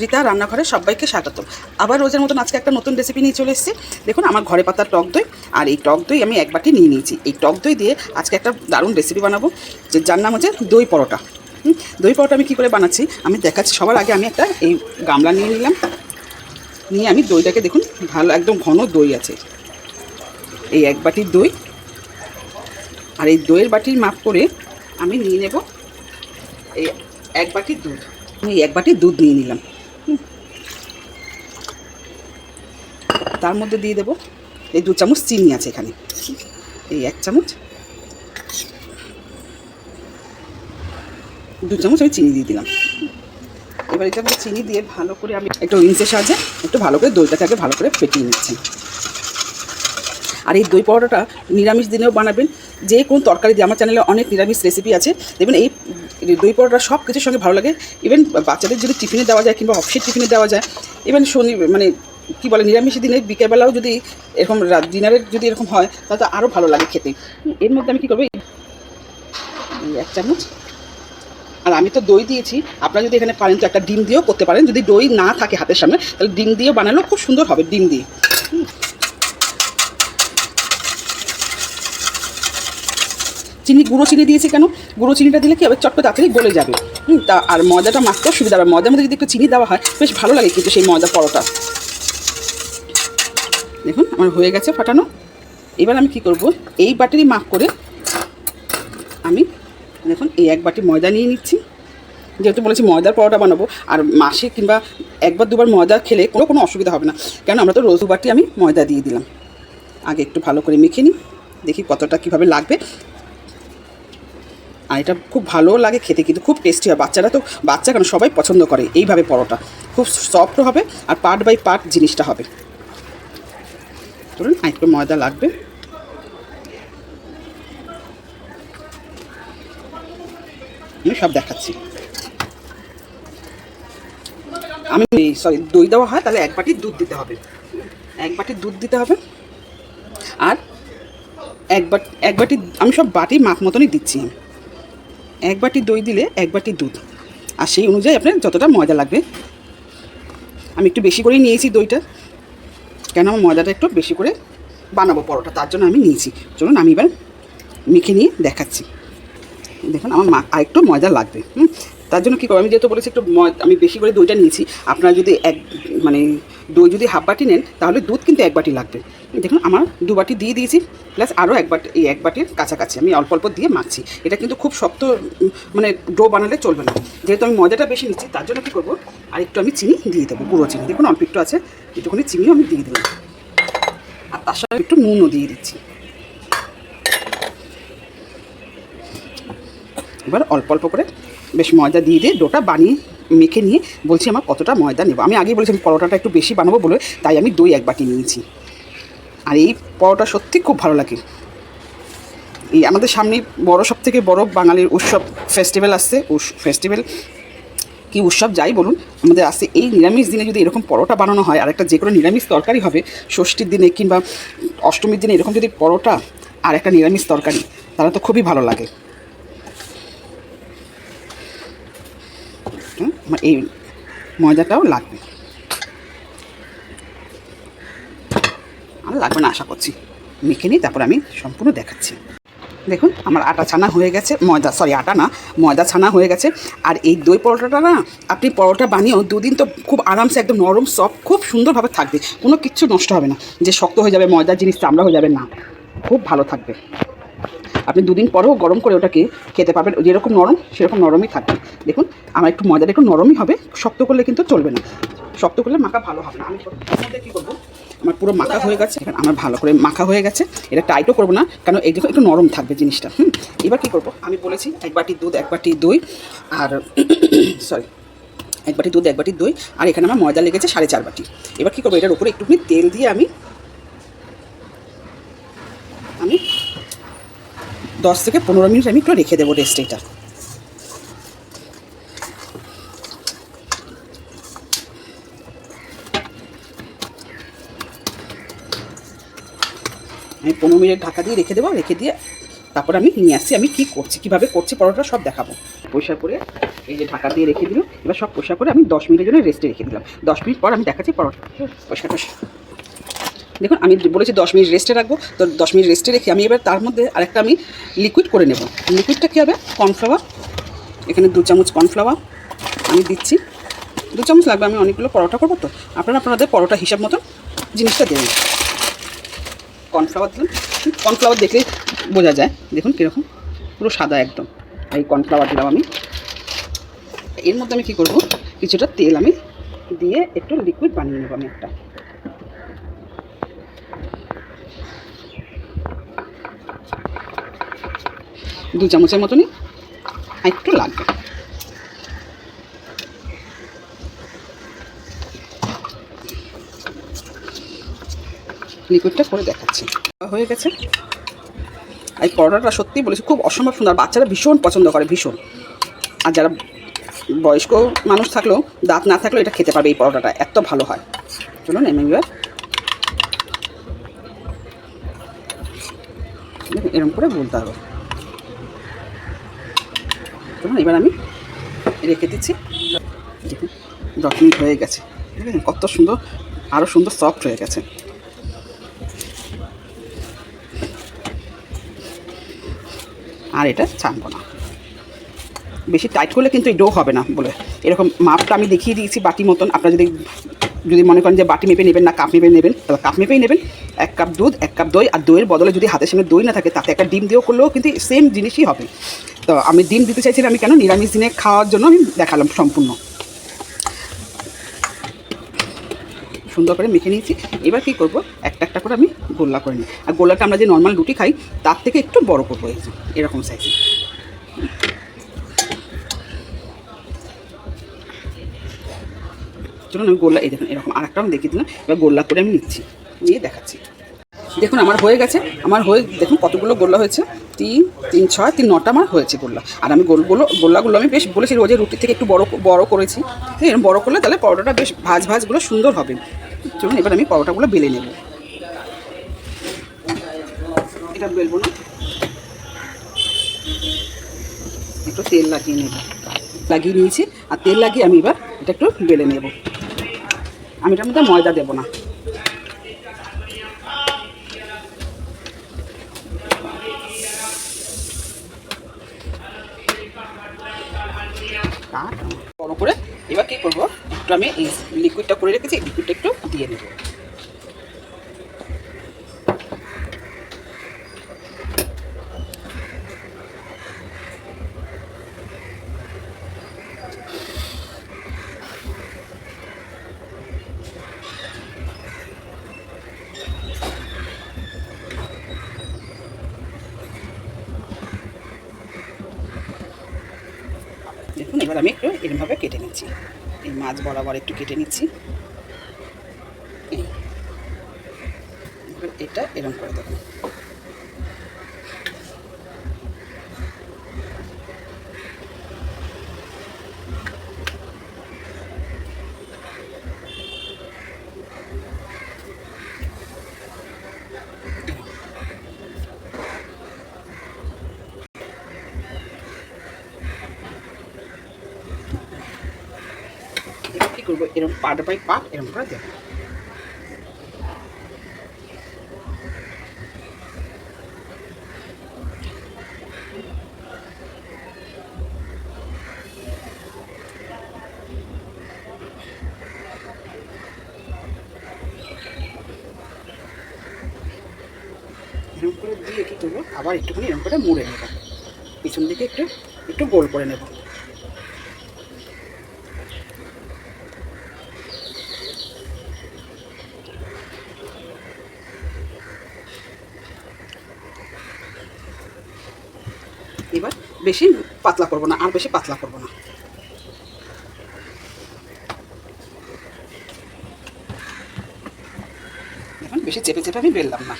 রীতা রান্নাঘরে সবাইকে স্বাগত আবার রোজের মতন আজকে একটা নতুন রেসিপি নিয়ে চলে এসেছি। দেখুন, আমার ঘরে পাতা টক দই, আর এই টক দই আমি এক বাটি নিয়ে নিয়েছি। এই টক দই দিয়ে আজকে একটা দারুণ রেসিপি বানাবো, যে যার নাম হচ্ছে দই পরোটা। দই পরোটা আমি কী করে বানাচ্ছি? আমি দেখাচ্ছি, সবার আগে আমি একটা এই গামলা নিয়ে নিলাম। নিয়ে আমি দইটাকে দেখুন, ভালো একদম ঘন দই আছে। এই এক বাটির দই আর এই দইয়ের বাটির মাপ করে আমি নিয়ে নেব এই এক বাটি দুধ। আমি এক বাটি দুধ নিয়ে নিলাম। তার মধ্যে দিয়ে দেবো এই দু চামচ চিনি আছে এখানে। এই এক চামচ। দু চামচ আমি চিনি দিয়ে দিলাম। এবার এটা আমি চিনি দিয়ে ভালো করে আমি একটু ইঞ্চের সাহায্যে একটু ভালো করে দইটাকে আগে ভালো করে ফেটিয়ে নিচ্ছি। আর এই দই পরোটাটা নিরামিষ দিনেও বানাবেন যে কোন তরকারি দিয়ে, আমার চ্যানেলে অনেক নিরামিষ রেসিপি আছে। দেখবেন এই দই পরোটা সব কিছুর সঙ্গে ভালো লাগে। ইভেন বাচ্চাদের যদি টিফিনে দেওয়া যায় কিংবা অফিসের টিফিনে দেওয়া যায় ইভেন শনি মানে কী বলে নিরামিষ দিনে বিকেলবেলাও যদি এরকম ডিনারের যদি এরকম হয়, তাহলে তো আরও ভালো লাগে খেতে। এর মধ্যে আমি কী করব? এক চামচ। আর আমি তো দই দিয়েছি। আপনারা যদি এখানে পারেন তো একটা ডিম দিয়েও করতে পারেন। যদি দই না থাকে হাতের সামনে, তাহলে ডিম দিয়েও বানালেও খুব সুন্দর হবে, ডিম দিয়ে। চিনি গুঁড়ো চিনি দিয়েছি কেন? গুঁড়ো চিনিটা দিলে কি হবে? চট করে তাড়াতাড়ি গলে যাবে। হুম, তা আর ময়দাটা মাখতেও সুবিধা হবে। ময়দার মধ্যে যদি একটু চিনি দেওয়া হয় বেশ ভালো লাগে কিন্তু সেই ময়দা পরোটা। দেখুন আমার হয়ে গেছে ফাটানো। এবার আমি কি করব? এই বাটিরই মাখ করে আমি দেখুন এই এক বাটি ময়দা নিয়ে নিচ্ছি। যেহেতু বলেছি ময়দার পরোটা বানাবো আর মাসে কিংবা একবার দুবার ময়দা খেলে কোনো কোনো অসুবিধা হবে না। কেন আমরা তো রোজ বাটি আমি ময়দা দিয়ে দিলাম। আগে একটু ভালো করে মেখে নিই দেখি কতটা কীভাবে লাগবে। আর এটা খুব ভালোও লাগে খেতে, কিন্তু খুব টেস্টি হয়। বাচ্চারা তো, বাচ্চা কেন? সবাই পছন্দ করে এইভাবে পরোটা। খুব সফট হবে আর পার্ট বাই পার্ট জিনিসটা হবে। ধরুন আর একটু ময়দা লাগবে। আমি সব দেখাচ্ছি। আমি সরি দই দেওয়া হয়, তাহলে এক বাটি দুধ দিতে হবে। এক বাটি দুধ দিতে হবে। আর এক বাটি এক বাটি, আমি সব বাটি মাপ মতনই দিচ্ছি। আমি এক বাটি দই দিলে এক বাটি দুধ। আর সেই অনুযায়ী আপনার যতটা ময়দা লাগবে। আমি একটু বেশি করেই নিয়েছি দইটা। কেন আমার ময়দাটা একটু বেশি করে বানাবো পরোটা, তার জন্য আমি নিয়েছি। চলুন আমি এবার মেখে নিয়ে দেখাচ্ছি। দেখুন, আমার মা আরেকটু ময়দা লাগবে। হুম? তার জন্য কী করব? আমি যেহেতু বলেছি একটু আমি বেশি করে দইটা নিয়েছি, আপনারা যদি এক মানে দই যদি হাফ বাটি নেন, তাহলে দুধ কিন্তু এক বাটি লাগবে। দেখুন, আমার দু বাটি দিয়ে দিয়েছি প্লাস আরও এক বাটি, এই এক বাটির কাছাকাছি আমি অল্প অল্প দিয়ে মাখছি। এটা কিন্তু খুব শক্ত মানে ডো বানালে চলবে না। যেহেতু আমি ময়দাটা বেশি নিচ্ছি, তার জন্য কী করব? আর একটু আমি চিনি দিয়ে দেবো, গুঁড়ো চিনি। দেখুন, অল্প একটু আছে, একটুখানি চিনিও আমি দিয়ে দিলাম। আর তার সাথে একটু নুনও দিয়ে দিচ্ছি। এবার অল্প অল্প করে বেশ ময়দা দিয়ে দিয়ে ডোটা বানিয়ে মেখে নিয়ে বলছি, আমার কতটা ময়দা নেব? আমি আগেই বলেছিলাম পরোটাটা একটু বেশি বানাবো বলে, তাই আমি দই এক বাটি নিয়েছি। আর এই পরোটা সত্যি খুব ভালো লাগে। এই আমাদের সামনেই বড় সব থেকে বড় বাঙালির উৎসব ফেস্টিভ্যাল আসছে ফেস্টিভ্যাল কি উৎসব যাই বলুন, আমাদের আসছে এই নিরামিষ দিনে যদি এরকম পরোটা বানানো হয় আর একটা যে কোনো নিরামিষ তরকারি হবে, ষষ্ঠীর দিনে কিংবা অষ্টমীর দিনে এরকম যদি পরোটা আর একটা নিরামিষ তরকারি, তাহলে তো খুবই ভালো লাগে হুম, আমার এই ময়দাটাও লাগবে। আর লাগবে না, আশা করছি। মেখে নিই তারপর আমি সম্পূর্ণ দেখাচ্ছি। দেখুন, আমার আটা ছানা হয়ে গেছে ময়দা সরি আটা না ময়দা ছানা হয়ে গেছে। আর এই দই পরোটাটা না, আপনি পরোটা বানিয়েও দুদিন তো খুব আরামসে একদম নরম সফট খুব সুন্দরভাবে থাকবে। কোনো কিচ্ছু নষ্ট হবে না। যে শক্ত হয়ে যাবে ময়দার জিনিস, চামড়া হয়ে যাবে, না। খুব ভালো থাকবে। আপনি দুদিন পরেও গরম করে ওটাকে খেতে পারবেন। যেরকম নরম, সেরকম নরমই থাকবে। দেখুন, আমার একটু ময়দাটা একটু নরমই হবে, শক্ত করলে কিন্তু চলবে না। শক্ত করলে মাখা ভালো হবে না। আমি কী করব? আমার পুরো মাখা হয়ে গেছে। আমার ভালো করে মাখা হয়ে গেছে। এটা টাইটও করব না, কারণ এই একটু নরম থাকবে জিনিসটা। হুম, এবার কী করব? আমি বলেছি, এক বাটি দুধ, এক বাটি দই, আর সরি এক বাটি দুধ, এক বাটি দই, আর এখানে আমার ময়দা লেগেছে সাড়ে চার বাটি। এবার কী করব? এটার উপরে একটুখানি তেল দিয়ে আমি আমি দশ থেকে পনেরো মিনিট আমি একটু রেখে দেবো রেস্ট এটা আমি পনেরো মিনিট ঢাকা দিয়ে রেখে দেবো, রেখে দিয়ে তারপর আমি নিয়ে আসছি, আমি কি করছি, কীভাবে করছি, পরোটা সব দেখাবো। পরিষ্কার করে এই যে ঢাকা দিয়ে রেখে দিল, এবার সব পরিষ্কার করে আমি দশ মিনিটের জন্য রেস্টে রেখে দিলাম। দশ মিনিট পর আমি দেখাচ্ছি পরোটা। টরিষ্কার দেখুন, আমি বলেছি দশ মিনিট রেস্টে রাখব। তো দশ মিনিট রেস্টে রেখে আমি এবার তার মধ্যে আরেকটা আমি লিকুইড করে নেব। লিকুইডটা কী হবে? কর্নফ্লাওয়ার এখানে দু চামচ কর্নফ্লাওয়ার আমি দিচ্ছি। দু চামচ লাগবে, আমি অনেকগুলো পরোটা করব তো। আপনারা আপনাদের পরোটা হিসাব মতন জিনিসটা দেবেন। কর্নফ্লাওয়ার দিলাম। কর্নফ্লাওয়ার দেখলে বোঝা যায়। দেখুন কীরকম। পুরো সাদা একদম। এই কর্নফ্লাওয়ার দিলাম আমি। এর মধ্যে আমি কী করব? কিছুটা তেল আমি দিয়ে একটু লিকুইড বানিয়ে নেব আমি একটা। দু চামচের মতনই একটু লাগবে। লিকুইডটা করে দেখাচ্ছি। হয়ে গেছে। এই পরোটাটা সত্যিই বলেছি, খুব অসম্ভব সুন্দর। বাচ্চারা ভীষণ পছন্দ করে, ভীষণ। আর যারা বয়স্ক মানুষ থাকলেও, দাঁত না থাকলেও এটা খেতে পারবে এই পরোটাটা, এত ভালো হয়। চলুন এম এবার এরকম করে বলতে হবে। চলুন এবার আমি রেখে দিচ্ছি। দশ মিনিট হয়ে গেছে। দেখেছেন কত সুন্দর আরও সুন্দর সফট হয়ে গেছে। আর এটা ছানবো না। বেশি টাইট করলে কিন্তু এই ডো হবে না বলে। এরকম মাপটা আমি দেখিয়ে দিয়েছি বাটি মতন। আপনারা যদি যদি মনে করেন যে বাটি মেপে নেবেন না কাপ মেপে নেবেন, তাহলে কাপ মেপেই নেবেন। এক কাপ দুধ, এক কাপ দই, আর দইয়ের বদলে যদি হাতের সামনে দই না থাকে, তাতে একটা ডিম দিয়েও করলেও কিন্তু সেম জিনিসই হবে। তো আমি ডিম দিতে চাইছিলাম, আমি কেন নিরামিষ দিনে খাওয়ার জন্য আমি দেখালাম সম্পূর্ণ। সুন্দর করে মেখে নিয়েছি। এবার কী করব? একটা একটা করে আমি গোল্লা করে নিই। আর গোল্লাটা আমরা যে নর্মাল রুটি খাই, তার থেকে একটু বড় করব এরকম সাইজে চলুন আমি গোল্লা, এই দেখুন, এরকম আর একটা আমি দেখিয়ে দিলাম। এবার গোল্লা করে আমি নিচ্ছি। নিয়ে দেখাচ্ছি। দেখুন, আমার হয়ে গেছে। আমার হয়ে, দেখুন, কতগুলো গোল্লা হয়েছে। তিন তিন, ছয়, তিন, নটা আমার হয়েছে গোল্লা। আর আমি গোলগুলো গোল্লাগুলো আমি বেশ বলেছি রোজের রুটির থেকে একটু বড় বড় করেছি। হ্যাঁ এরকম বড় করলে তাহলে পরোটাটা বেশ ভাজ, ভাজগুলো সুন্দর হবে। চলুন, এবার আমি পরোটাগুলো বেলে নেব। এটা বেলবো না। একটু তেল লাগিয়ে নেব। লাগিয়ে নিয়েছি। আর তেল লাগিয়ে আমি এবার এটা একটু বেলে নেব। আমি এটার মধ্যে ময়দা দেবো না। কাট বড় করে এবার কী করব? একটু আমি এই লিকুইডটা করে রেখেছি লিকুইডটা একটু দিয়ে নেব। আমি একটু এরমভাবে কেটে নিচ্ছি। এই মাছ বরাবর একটু কেটে নিচ্ছি। এটা এরম করে দেবো। করব এরকম পাট বাই পাট এরকম করে দেবো। এরকম করে দিয়ে কী করব? আবার একটুখানি এরকম করে মুড়ে নেব। পিছন দিকে একটু একটু গোল করে নেব। এবার বেশি পাতলা করব না, আর বেশি পাতলা করব না। এখন বেশি চেপে চেপে আমি বেললাম না।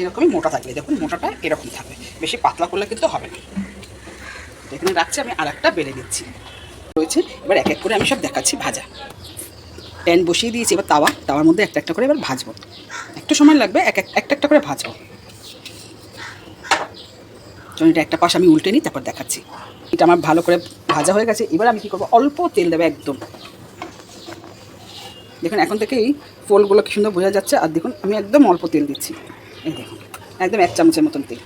এরকমই মোটা থাকবে দেখুন মোটাটা এরকম থাকবে। বেশি পাতলা করলে কিন্তু হবে না। এখানে রাখছি, আমি আর একটা বেলে দিচ্ছি রয়েছে, এবার এক এক করে আমি সব দেখাচ্ছি ভাজা। প্যান বসিয়ে দিয়েছি, এবার তাওয়া। তাওয়ার মধ্যে একটা একটা করে এবার ভাজবো। একটু সময় লাগবে, এক এক একটা একটা করে ভাজবো। চলুন এটা একটা পাশ আমি উল্টে নিই, তারপর দেখাচ্ছি। এটা আমার ভালো করে ভাজা হয়ে গেছে, এবার আমি কী করব? অল্প তেল দেবো একদম। দেখুন, এখন থেকেই ফোলগুলো কি সুন্দর বোঝা যাচ্ছে, আর দেখুন, আমি একদম অল্প তেল দিচ্ছি। এই দেখুন, একদম এক চামচের মতন তেল।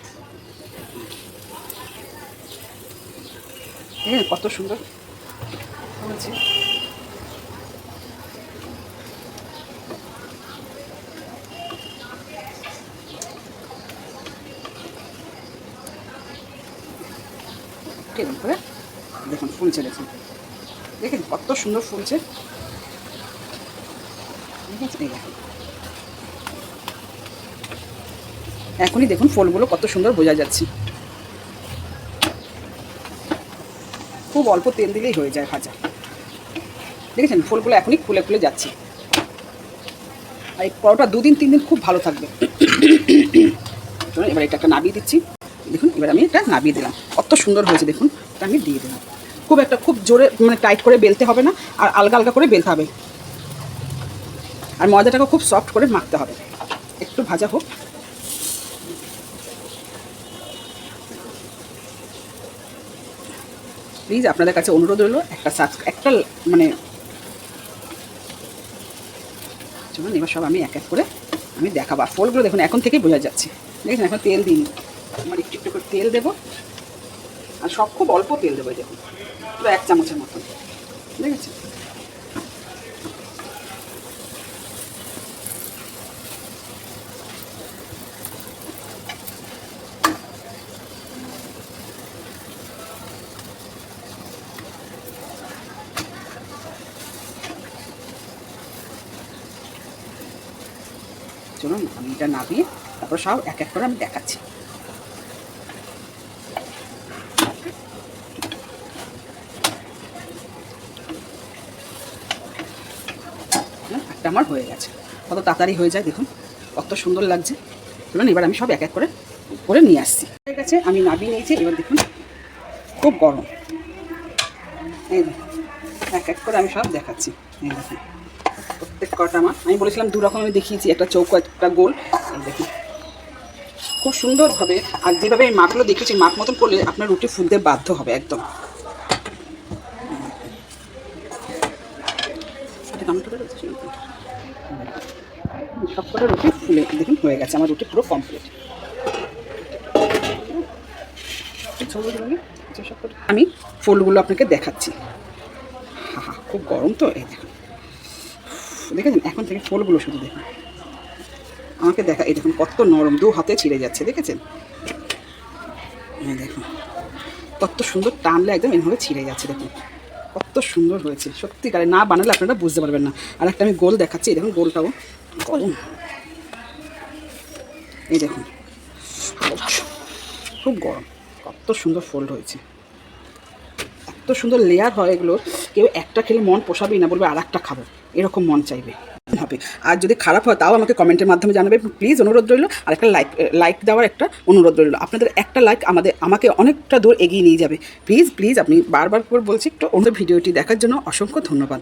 কত সুন্দর। এরকম করে। দেখুন ফুলছে দেখুন দেখেন, কত সুন্দর ফুলছে। এখনই দেখুন, ফুলগুলো কত সুন্দর বোঝা যাচ্ছে। খুব অল্প তেল দিলেই হয়ে যায় ভাজা। দেখেছেন? ফুলগুলো এখনই খুলে খুলে যাচ্ছে। আর এই পরোটা দুদিন তিন দিন খুব ভালো থাকবে। এবার এটা একটা নাবিয়ে দিচ্ছি। এবার আমি এটা নামিয়ে দিলাম। কত সুন্দর হয়েছে দেখুন, এটা আমি দিয়ে দিলাম। খুব একটা খুব জোরে মানে টাইট করে বেলতে হবে না, আর আলগা আলগা করে বেলতে হবে। আর ময়দাটাকে খুব সফট করে মাখতে হবে। একটু ভাজা হোক। প্লিজ আপনাদের কাছে অনুরোধ রইল, একটা সাবস্ক একটা মানে চলুন, এবার সব আমি এক এক করে আমি দেখাবো। ফলগুলো দেখুন, এখন থেকেই বোঝা যাচ্ছে। দেখেছেন, এখন তেল দিইনি। আমার একটু একটু করে তেল দেবো। আর সব খুব অল্প তেল দেবো দেখুন। পুরো এক চামচের মতন। দেখেছেন চলুন, আমি এটা নামিয়ে তারপর সব এক এক করে আমি দেখাচ্ছি। একটা আমার হয়ে গেছে। কত তাড়াতাড়ি হয়ে যায় দেখুন, কত সুন্দর লাগছে। চলুন, এবার আমি সব এক এক করে করে নিয়ে আসছি। ঠিক আছে আমি নামিয়ে নিয়েছি, এবার দেখুন, খুব গরম। এই এক এক করে আমি সব দেখাচ্ছি। এই প্রত্যেক কটা আমার। আমি বলেছিলাম দু রকম আমি দেখিয়েছি, একটা চৌকো, একটা গোল। এই দেখুন, খুব সুন্দরভাবে, আর যেভাবে আমি মাপগুলো দেখেছি মাপ মতন করলে আপনার রুটি ফুলতে বাধ্য হবে একদম এটা টমেটোটা রয়েছে নাকি? সব কটা রুটি ফুলে দেখুন হয়ে গেছে, আমার রুটি পুরো কমপ্লিট আমি ফুলগুলো আপনাকে দেখাচ্ছি। হা হা, খুব গরম তো, এই দেখুন। দেখেছেন? এখন থেকে ফুলগুলো শুধু দেখুন। আমাকে দেখা, এই দেখুন কত নরম, দু হাতে ছিঁড়ে যাচ্ছে, দেখেছেন? দেখুন, কত সুন্দর টানলে একদম এভাবে ছিঁড়ে যাচ্ছে, দেখুন। কত সুন্দর হয়েছে, সত্যিকারে না বানালে আপনারা বুঝতে পারবেন না। আর একটা আমি গোল দেখাচ্ছি, এই দেখুন গোলটাও। গরম। এই দেখুন। খুব গরম। কত সুন্দর ফোল্ড হয়েছে। এত সুন্দর লেয়ার হয় এগুলো। কেউ একটা খেলে মন পোষাবেই না, বলবে আর একটা খাব। এরকম মন চাইবে। হবে আর যদি খারাপ হয়, তাও আমাকে কমেন্টের মাধ্যমে জানাবে। প্লিজ অনুরোধ রইল। আর একটা লাইক লাইক দেওয়ার একটা অনুরোধ রইল। আপনাদের একটা লাইক আমাদের, আমাকে অনেকটা দূর এগিয়ে নিয়ে যাবে। প্লিজ প্লিজ আপনি বারবার করে বলছি, একটু অন্য ভিডিওটি দেখার জন্য অসংখ্য ধন্যবাদ।